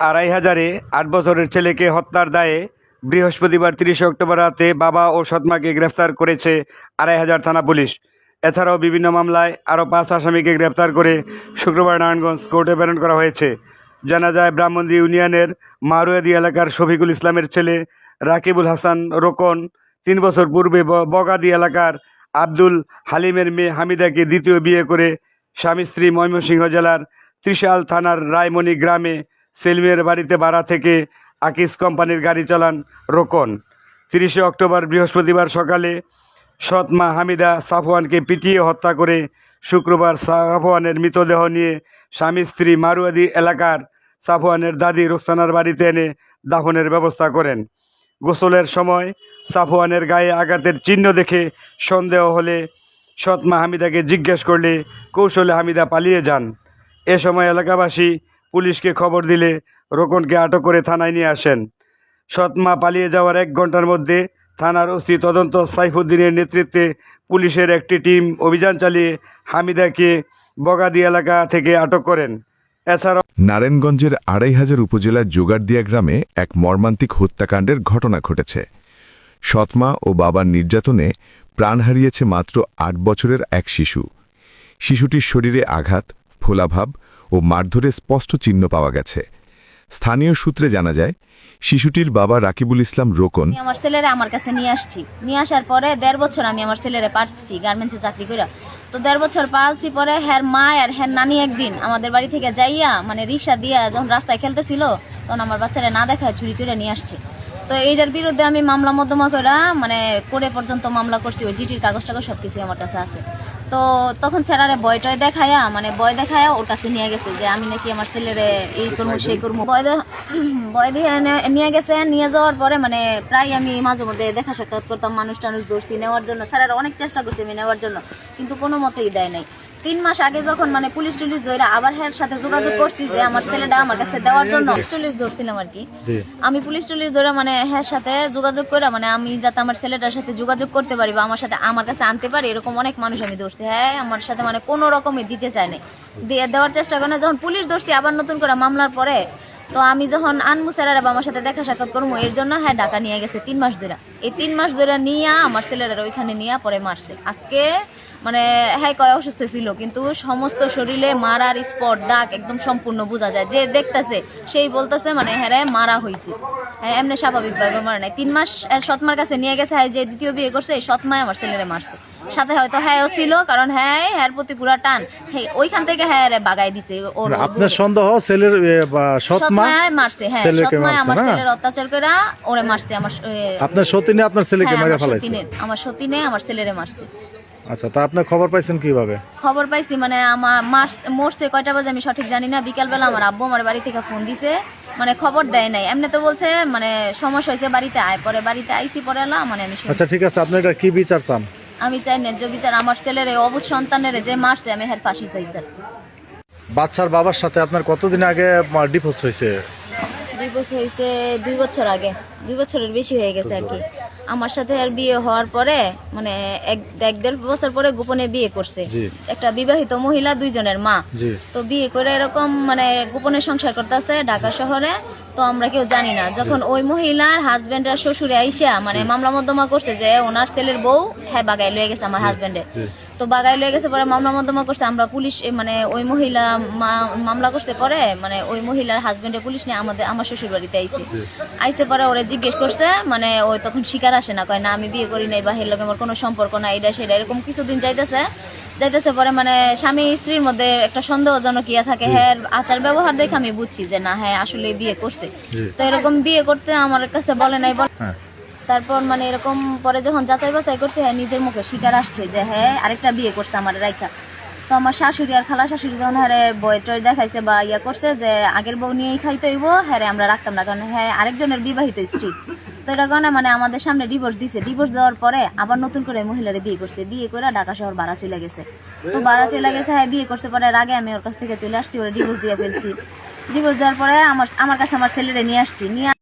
আড়াই হাজারে আট বছরের ছেলেকে হত্যার দায়ে বৃহস্পতিবার তিরিশে অক্টোবর রাতে বাবা ও সৎমাকে গ্রেফতার করেছে আড়াই হাজার থানা পুলিশ। এছাড়াও বিভিন্ন মামলায় আরও পাঁচ আসামিকে গ্রেফতার করে শুক্রবার নারায়ণগঞ্জ কোর্টে প্রেরণ করা হয়েছে। জানা যায়, ব্রাহ্মণদী ইউনিয়নের মারুয়াদি এলাকার শফিকুল ইসলামের ছেলে রাকিবুল হাসান রোকন তিন বছর পূর্বে বগাদি এলাকার আব্দুল হালিমের মেয়ে হামিদাকে দ্বিতীয় বিয়ে করে স্বামী স্ত্রী ময়মনসিংহ জেলার ত্রিশাল থানার রায়মণি গ্রামে সেলিমের বাড়িতে ভাড়া থেকে আকিস কোম্পানির গাড়ি চালান রোকন। তিরিশে অক্টোবর বৃহস্পতিবার সকালে সৎ মা হামিদা সাফওয়ানকে পিটিয়ে হত্যা করে শুক্রবার সাফওয়ানের মৃতদেহ নিয়ে স্বামী স্ত্রী মারুয়াদি এলাকার সাফওয়ানের দাদি রোকসানার বাড়িতে এনে দাফনের ব্যবস্থা করেন। গোসলের সময় সাফওয়ানের গায়ে আঘাতের চিহ্ন দেখে সন্দেহ হলে সৎমা হামিদাকে জিজ্ঞেস করলে কৌশলে হামিদা পালিয়ে যান। এ সময় এলাকাবাসী পুলিশকে খবর দিলে রোকনকে আটক করে থানায় নিয়ে আসেন। সৎমা পালিয়ে যাওয়ার এক ঘণ্টার মধ্যে থানার ওসি তদন্ত সাইফুদ্দিনের নেতৃত্বে পুলিশের একটি টিম অভিযান চালিয়ে হামিদাকে বগাদি এলাকা থেকে আটক করেন। এছাড়াও নারায়ণগঞ্জের আড়াই হাজার উপজেলার জোগাড়দিয়া গ্রামে এক মর্মান্তিক হত্যাকাণ্ডের ঘটনা ঘটেছে। সৎমা ও বাবার নির্যাতনে প্রাণ হারিয়েছে মাত্র আট বছরের এক শিশু। শিশুটির শরীরে আঘাত, ফোলাভাব ও মারধরে স্পষ্ট চিহ্ন পাওয়া গেছে। স্থানীয় সূত্রে জানা যায়, শিশুটির বাবা রাকিবুল ইসলাম রোকন আমার ছেলেরে আমার কাছে নিয়ে আসছি। নিয়ে আসার পরে দেড় বছর আমি আমার ছেলেরে পাঠছি গার্মেন্টসে চাকরি করে তো দেড় বছর পালছি পরে হ্যার মা আর হ্যার নানি একদিন আমাদের বাড়ি থেকে যাইয়া মানে রিক্সা দিয়া যখন রাস্তায় খেলতেছিল, তখন আমার বাচ্চারা না দেখায় চুরি করে নিয়ে আসছে। তো এইটার বিরুদ্ধে আমি মামলা মধ্যমা করে মানে করে পর্যন্ত মামলা করছি, ওই জিটির কাগজ টাগজ সব কিছু আমার কাছে আছে। তো তখন স্যারারে বয় টয় দেখায়া মানে বয় দেখায়া ওর কাছে নিয়ে গেছে যে আমি নাকি আমার ছেলেরে এই করব সেই করব। বয় দে- বয় দিয়ে নিয়ে গেছে নিয়ে যাওয়ার পরে মানে প্রায় আমি মাঝে মধ্যে দেখা সাক্ষাৎ করতাম মানুষ টানুষ ধরছি নেওয়ার জন্য। স্যারারা অনেক চেষ্টা করছি আমি নেওয়ার জন্য কিন্তু কোনো মতেই দেয় নাই। তিন মাস আগে যখন মানে পুলিশ টুলিশ ধরে আবার হ্যার সাথে যোগাযোগ করছি যে আমার ছেলেটা আমার কাছে দেওয়ার জন্য পুলিশ টুলিশ ধরছিলাম আর কি। আমি পুলিশ টুলিশ ধরে মানে হ্যার সাথে যোগাযোগ করে মানে আমি যাতে আমার ছেলেটার সাথে যোগাযোগ করতে পারি বা আমার সাথে আমার কাছে আনতে পারি এরকম অনেক মানুষ আমি ধরছি। হ্যাঁ আমার সাথে মানে কোনো রকমে দিতে চায় নাই। দিয়ে দেওয়ার চেষ্টা করে না যখন পুলিশ ধরছি আবার নতুন করে মামলার পরে তো আমি যখন আনমু স্যারেরা বা আমার সাথে দেখা সাক্ষাৎ করব এর জন্য হ্যাঁ ঢাকা নিয়ে গেছে তিন মাস ধরে এই তিন মাস ধরে নিয়ে আমার ছেলেরা ওইখানে নিয়ে পরে মারছে। আজকে মানে হ্যাঁ কয় অসুস্থ ছিল কিন্তু সমস্ত শরীরে মারার স্পট দাগ একদম সম্পূর্ণ বোঝা যায়। যে দেখতেছে সেই বলতেছে মানে হ্যাঁ মারা হয়েছে হ্যাঁ এমনি স্বাভাবিকভাবে মারা নাই। তিন মাস সৎমার কাছে নিয়ে গেছে হ্যাঁ যে দ্বিতীয় বিয়ে করছে এই সৎমায় আমার ছেলেরে মারছে। সাথে হয়তো হ্যাঁও ছিল কারণ হ্যাঁ হ্যার প্রতি পুরা টান। ওইখান থেকে হ্যাঁ রে বাগাই দিছে ওর আপনার সন্দেহ ছেলের সৎমায় মারছে হ্যাঁ সৎমায় আমার ছেলের অত্যাচার করে ওরে মারছে আমার আপনার সতীনে আপনার ছেলেকে হ্যাঁ, মেরে আমার ফেলাইছে? আমার সতীনে আমার ছেলেরে মারছে। আচ্ছা তা আপনি খবর পাইছেন কীভাবে? খবর পাইছি মানে আমার মার্চ মরছে কয়টা বাজে আমি সঠিক জানি না। বিকালবেলা আমার আব্বু আমার বাড়ি থেকে ফোন দিছে মানে খবর দেয় নাই। এমনি তো বলছে মানে সমস্যা হয়েছে বাড়িতে আয় পরে বাড়িতে আইসি পরে এলাম মানে আমি আচ্ছা ঠিক আছে আপনি এটা কি বিচার চান? আমি চাই ন্যায্য বিচার আমার ছেলের এই অবুজ সন্তানের যে মারছে আমি হের ফাঁসি চাই স্যার। বাচ্চার বাবার সাথে আপনার কতদিন আগে ডিভোর্স হয়েছে? বছর হয়েছে দুই বছর আগে দুই বছরের বেশি হয়ে গেছে আর কি। আমার সাথে আর বিয়ে হওয়ার পরে মানে এক এক দেড় বছর পরে গোপনে বিয়ে করছে। একটা বিবাহিত মহিলা দুইজনের মা। তো বিয়ে করে এরকম মানে গোপনে সংসার করতেছে ঢাকা শহরে তো আমরা কেউ জানি না। যখন ওই মহিলার হাজবেন্ড আর শ্বশুরে আইসা মানে মামলা মধ্যমা করছে যে ওনার ছেলের বউ হ্যাঁ বাগাই লয়ে গেছে আমার হাজবেন্ডে তো বাগাই লয়ে গেছে পরে মামলা মধ্যমা করছে আমরা পুলিশ মানে ওই মহিলা মামলা করছে পরে মানে ওই মহিলার হাজবেন্ডে পুলিশ নিয়ে আমাদের আমার শ্বশুর বাড়িতে আইছে আইসে পরে ওরা জিজ্ঞেস করছে মানে ওই তখন শিকার আসে না কয় না আমি বিয়ে করি নাই বা হের লগে আমার কোনো সম্পর্ক না এটা সেটা এরকম কিছুদিন যাইতেছে। যাইতেছে পরে মানে স্বামী স্ত্রীর মধ্যে একটা সন্দেহজনক ইয়া থাকে হ্যাঁ আচার ব্যবহার দেখে আমি বুঝছি যে না হ্যাঁ আসলে বিয়ে করছে। তো এরকম বিয়ে করতে আমার কাছে বলে নাই বলে হ্যাঁ। তারপর মানে এরকম পরে যখন যাচাই বাছাই করছে হ্যাঁ নিজের মুখে স্বীকার আসছে যে হ্যাঁ আরেকটা বিয়ে করছে আমার রাইখা। তো আমার শাশুড়ি আর খালা শাশুড়ি যখন হ্যাঁ বই টয় দেখাইছে বা ইয়া করছে যে, আগের বউ নিয়েই খাইতে হইব হ্যাঁ আমরা রাখতাম না। কারণ হ্যাঁ আরেকজনের বিবাহিত স্ত্রী। তো এটা কারণে মানে আমাদের সামনে ডিভোর্স দিছে। ডিভোর্স দেওয়ার পরে আবার নতুন করে মহিলারে বিয়ে করছে। বিয়ে করে ঢাকা শহর ভাড়া চলে গেছে। তো ভাড়া চলে গেছে হ্যাঁ বিয়ে করছে পরে আগে আমি ওর কাছ থেকে চলে আসছি, ওরা ডিভোর্স দিয়ে ফেলছি। ডিভোর্স দেওয়ার পরে আমার আমার কাছে আমার ছেলেরে নিয়ে আসছি। নিয়ে